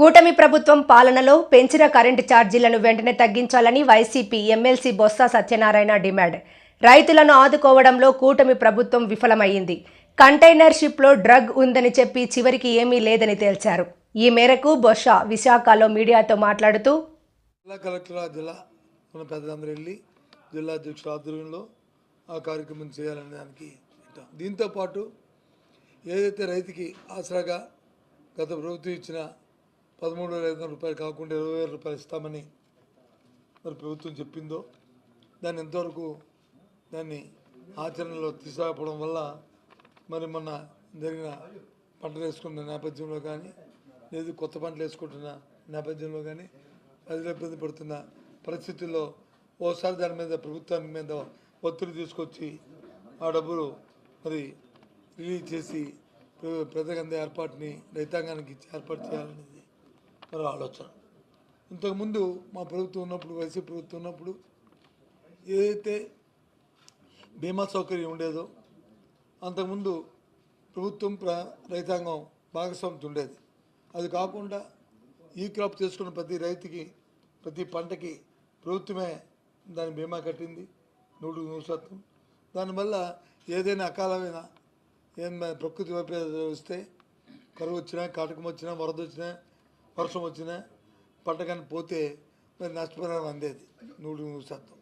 కూటమి ప్రభుత్వం పాలనలో పెంచిన కరెంటు ఛార్జీలను వెంటనే తగ్గించాలని YCP MLC Botsa Satyanarayana demand. రైతులను ఆదుకోవడంలో కూటమి ప్రభుత్వం విఫలమైంది కంటైనర్ షిప్లో డ్రగ్ ఉందని చెప్పి చివరికి ఏమీ లేదని తేల్చారు. ఈ మేరకు బొత్స విశాఖలో మీడియాతో మాట్లాడుతూ జిల్లా కలెక్టర్ జిల్లా మన పెద్దలందరూ వెళ్ళి జిల్లా అధ్యక్షుల ఆధ్వర్యంలో ఆ కార్యక్రమం చేయాలనే దానికి పెట్టాం దీంతోపాటు ఏదైతే రైతుకి ఆసరాగా గత ప్రభుత్వం ఇచ్చిన పదమూడు వేల ఐదు వందల రూపాయలు కాకుండా ఇరవై వేల రూపాయలు ఇస్తామని మరి ప్రభుత్వం చెప్పిందో దాన్ని ఎంతవరకు దాన్ని ఆచరణలో తీసుకురాకపోవడం వల్ల మరి మొన్న జరిగిన పంటలు వేసుకున్న నేపథ్యంలో కానీ లేదు కొత్త పంటలు వేసుకుంటున్న నేపథ్యంలో కానీ ప్రజలు ఇబ్బంది పడుతున్న పరిస్థితుల్లో ఓసారి దాని మీద ప్రభుత్వానికి మీద ఒత్తిడి తీసుకొచ్చి ఆ డబ్బులు మరి రిలీజ్ చేసి ప్ర- ఏర్పాటుని రైతాంగానికి ఇచ్చి ఏర్పాటు చేయాలనేది మరి ఆలోచన. ఇంతకుముందు మా ప్రభుత్వం ఉన్నప్పుడు వైసీపీ ప్రభుత్వం ఉన్నప్పుడు ఏదైతే బీమా సౌకర్యం ఉండేదో అంతకుముందు ప్రభుత్వం ప్ర రైతాంగం భాగస్వామ్యం ఉండేది. అది కాకుండా ఈ క్రాప్ చేసుకున్న ప్రతి రైతుకి ప్రతి పంటకి ప్రభుత్వమే దాని బీమా కట్టింది నూట నూరు శాతం. దానివల్ల ఏదైనా అకాలమైన ఏం ప్రకృతి వైపరీత్యాలు వస్తే కరువు వచ్చినా కాటకం వచ్చినా వరద వచ్చినా వర్షం వచ్చినా పంట పోతే మరి నష్టపరిహారం అందేది నూరు నూరు శాతం.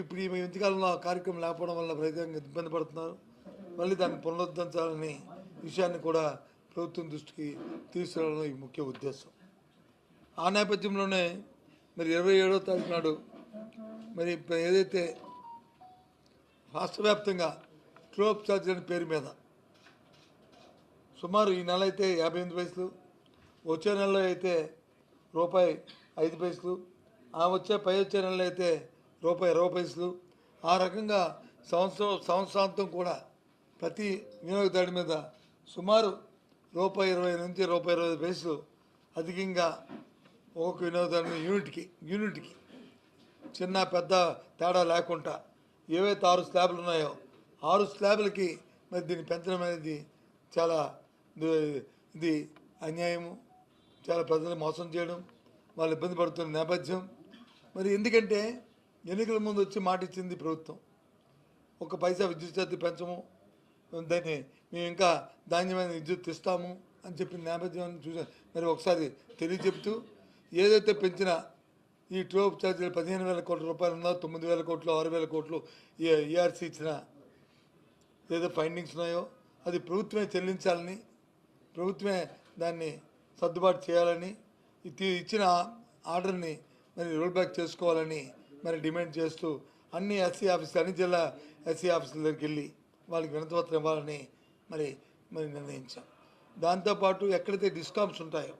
ఇప్పుడు ఈ మధ్యకాలంలో ఆ కార్యక్రమం లేకపోవడం వల్ల రైతాంగం ఇబ్బంది పడుతున్నారు. మళ్ళీ దాన్ని పునరుద్ధరించాలని విషయాన్ని కూడా ప్రభుత్వం దృష్టికి తీసుకురావడం ఈ ముఖ్య ఉద్దేశం. ఆ నేపథ్యంలోనే మరి ఇరవై ఏడో తారీఖు నాడు మరి ఏదైతే రాష్ట్ర వ్యాప్తంగా ట్రోప్ ఛార్జ్ అనే పేరు మీద సుమారు ఈ నెల అయితే యాభై ఎనిమిది వయసులు వచ్చే నెలలో అయితే రూపాయి ఐదు పైసలు ఆ వచ్చే పై వచ్చే నెలలో అయితే రూపాయి ఇరవై పైసలు. ఆ రకంగా సంవత్సరం సంవత్సరాంతం కూడా ప్రతి వినియోగదారుడి మీద సుమారు రూపాయి ఇరవై నుంచి రూపాయి ఇరవై పైసలు అధికంగా ఒక్కొక్క వినియోగదారుని యూనిట్కి యూనిట్కి. చిన్న పెద్ద తేడా లేకుండా ఏవైతే ఆరు స్లాబ్లు ఉన్నాయో ఆరు స్లాబ్లకి మరి దీన్ని పెంచడం అనేది చాలా ఇది అన్యాయము. చాలా ప్రజలు మోసం చేయడం వాళ్ళు ఇబ్బంది పడుతున్న నేపథ్యం. మరి ఎందుకంటే ఎన్నికల ముందు వచ్చి మాట ఇచ్చింది ప్రభుత్వం. ఒక పైసా విద్యుత్ ఛార్జీ పెంచము దాన్ని మేము ఇంకా ధాన్యమైన విద్యుత్ ఇస్తాము అని చెప్పిన నేపథ్యం చూసా మరి ఒకసారి తెలియచెప్తూ ఏదైతే పెంచిన ఈ ట్రోప్ ఛార్జీలు పదిహేను వేల కోట్ల రూపాయలు ఉందో తొమ్మిది వేల కోట్లు ఆరు వేల కోట్లు ఈఆర్సీ ఇచ్చిన ఏదో ఫైండింగ్స్ ఉన్నాయో అది ప్రభుత్వమే చెల్లించాలని ప్రభుత్వమే దాన్ని సర్దుబాటు చేయాలని ఇచ్చిన ఆర్డర్ని మరి రోల్ బ్యాక్ చేసుకోవాలని మరి డిమాండ్ చేస్తూ అన్ని ఎస్సీ ఆఫీసులు అన్ని జిల్లా ఎస్సీ ఆఫీసుల దగ్గరికి వెళ్ళి వాళ్ళకి వినతిపత్రం ఇవ్వాలని మరి మరి నిర్ణయించాం. దాంతోపాటు ఎక్కడైతే డిస్కామ్స్ ఉంటాయో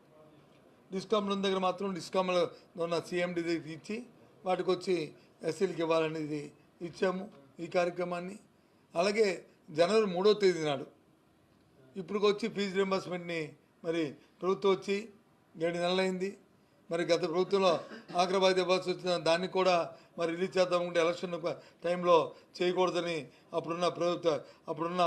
డిస్కామ్ల దగ్గర మాత్రం డిస్కామ్లో ఉన్న సీఎండి దగ్గరికి ఇచ్చి వాటికి వచ్చి ఎస్సీలకి ఇవ్వాలనేది ఇచ్చాము ఈ కార్యక్రమాన్ని. అలాగే జనవరి మూడో తేదీ నాడు ఇప్పుడుకొచ్చి ఫీజు రింబర్స్మెంట్ని మరి ప్రభుత్వం వచ్చి ఏడు నెలలైంది. మరి గత ప్రభుత్వంలో ఆగ్రబాద్ ఇవ్వాల్సి వచ్చిన దాన్ని కూడా మరి రిలీజ్ చేద్దామంటే ఎలక్షన్ టైంలో చేయకూడదని అప్పుడున్న ప్రభుత్వ అప్పుడున్న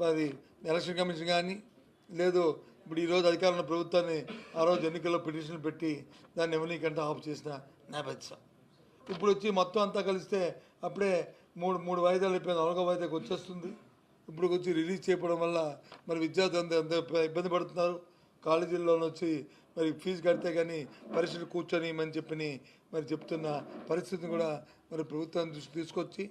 మరి ఎలక్షన్ కమిషన్ కానీ లేదు ఇప్పుడు ఈరోజు అధికారంలో ప్రభుత్వాన్ని ఆ రోజు ఎన్నికల్లో పిటిషన్ పెట్టి దాన్ని ఎవరికంటే ఆఫ్ చేసిన నేపథ్యం. ఇప్పుడు వచ్చి మొత్తం అంతా కలిస్తే అప్పుడే మూడు మూడు వాయిదాలు అయిపోయింది. నాలుగో వాయిదాకి వచ్చేస్తుంది. ఇప్పుడు వచ్చి రిలీజ్ చేయడం వల్ల మరి విద్యార్థులు అంత ఎంత ఇబ్బంది పడుతున్నారు? కాలేజీల్లో వచ్చి మరి ఫీజు కడితే కానీ పరీక్షలు కూర్చొని అని చెప్పని మరి చెప్తున్న పరిస్థితిని కూడా మరి ప్రభుత్వం దృష్టి తీసుకొచ్చి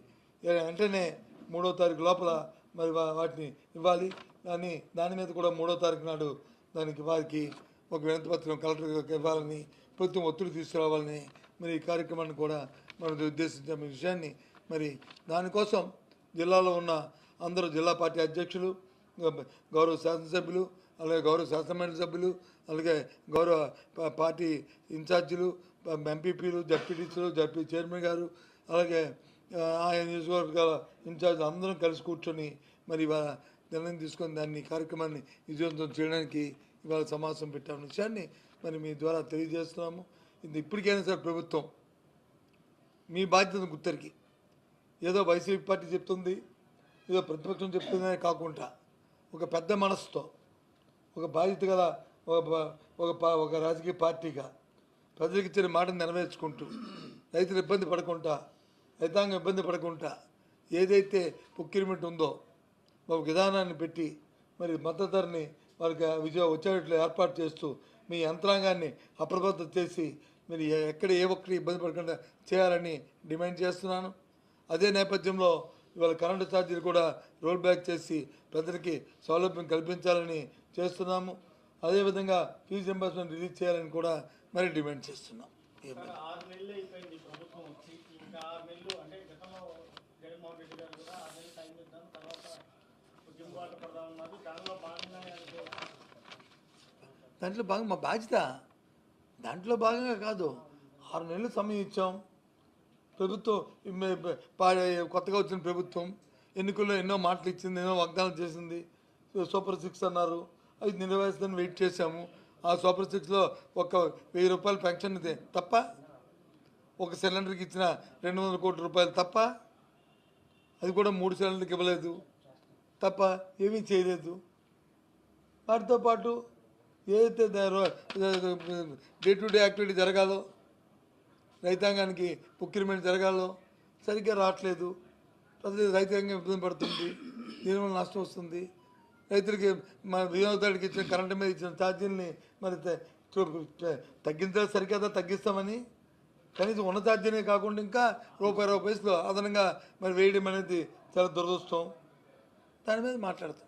వెంటనే మూడో తారీఖు లోపల మరి వాటిని ఇవ్వాలి. దాని దాని మీద కూడా మూడో తారీఖు నాడు దానికి వారికి ఒక వినతిపత్రం పత్రం కలెక్టర్కి ఇవ్వాలని ప్రభుత్వం ఒత్తిడి తీసుకురావాలని మరి ఈ కార్యక్రమాన్ని కూడా మనం ఉద్దేశించిన విషయాన్ని మరి దానికోసం జిల్లాలో ఉన్న అందరూ జిల్లా పార్టీ అధ్యక్షులు గౌరవ శాసనసభ్యులు అలాగే గౌరవ శాసనమండలి సభ్యులు అలాగే గౌరవ పార్టీ ఇన్ఛార్జీలు ఎంపీపీలు జడ్పీటీసీలు జడ్పీ చైర్మన్ గారు అలాగే ఆయా నియోజకవర్గాల ఇన్ఛార్జ్ అందరం కలిసి కూర్చొని మరి ఇవాళ నిర్ణయం తీసుకొని దాన్ని కార్యక్రమాన్ని విజయవంతం చేయడానికి ఇవాళ సమావేశం పెట్టామన్న విషయాన్ని మరి మీ ద్వారా తెలియజేస్తున్నాము. ఇది ఇప్పటికైనా సరే ప్రభుత్వం మీ బాధ్యతను గుర్తరికి ఏదో వైసీపీ పార్టీ చెప్తుంది ఏదో ప్రతిపక్షం చెప్తుందనే కాకుండా ఒక పెద్ద మనసుతో ఒక బాధ్యత గల ఒక ఒక ఒక రాజకీయ పార్టీగా ప్రజలకు ఇచ్చిన మాటను నెరవేర్చుకుంటూ రైతులు ఇబ్బంది పడకుండా రైతాంగం ఇబ్బంది పడకుండా ఏదైతే ప్రొక్యూర్మెంట్ ఉందో ఒక విధానాన్ని పెట్టి మరి మద్దతు ధరని వారికి విజయ వచ్చేటట్లు ఏర్పాటు చేస్తూ మీ యంత్రాంగాన్ని అప్రమత్తం చేసి మీరు ఎక్కడ ఏ ఒక్కటి ఇబ్బంది పడకుండా చేయాలని డిమాండ్ చేస్తున్నాను. అదే నేపథ్యంలో ఇవాళ కరెంటు ఛార్జీలు కూడా రోల్ బ్యాక్ చేసి ప్రజలకి సౌలభ్యం కల్పించాలని చేస్తున్నాము. అదేవిధంగా ఫీజు రింబర్స్మెంట్ రిలీజ్ చేయాలని కూడా మరి డిమాండ్ చేస్తున్నాం. దాంట్లో భాగం మా బాధ్యత. దాంట్లో భాగంగా కాదు. ఆరు నెలలు సమయం ఇచ్చాం. ప్రభుత్వం కొత్తగా వచ్చిన ప్రభుత్వం ఎన్నికల్లో ఎన్నో మాటలు ఇచ్చింది ఎన్నో వాగ్దానం చేసింది. సూపర్ సిక్స్ అన్నారు. అది నెరవేరుస్తుందని వెయిట్ చేశాము. ఆ సూపర్ సిక్స్లో ఒక వెయ్యి రూపాయలు పెన్షన్ తప్ప ఒక సిలిండర్కి ఇచ్చిన రెండు వందల కోట్ల రూపాయలు తప్ప అది కూడా మూడు సిలిండర్కి ఇవ్వలేదు. తప్ప ఏమీ చేయలేదు. వాటితో పాటు ఏదైతే డే టు డే యాక్టివిటీ జరగాలో రైతాంగానికి ప్రొక్యూర్మెంట్ జరగాలో సరిగ్గా రావట్లేదు. ప్రజలు రైతాంగం ఇబ్బంది పడుతుంది. దీనివల్ల నష్టం వస్తుంది. రైతులకి మన వినియోగదారుడికి ఇచ్చిన కరెంటు మీద ఇచ్చిన ఛార్జీలని మరి త- చూ- సరికదా తగ్గిస్తామని కనీసం ఉన్న ఛార్జీనే కాకుండా ఇంకా రూపాయి రూపాయలు అదనంగా మరి వేయడం అనేది చాలా దురదృష్టం. దాని మీద మాట్లాడతాం.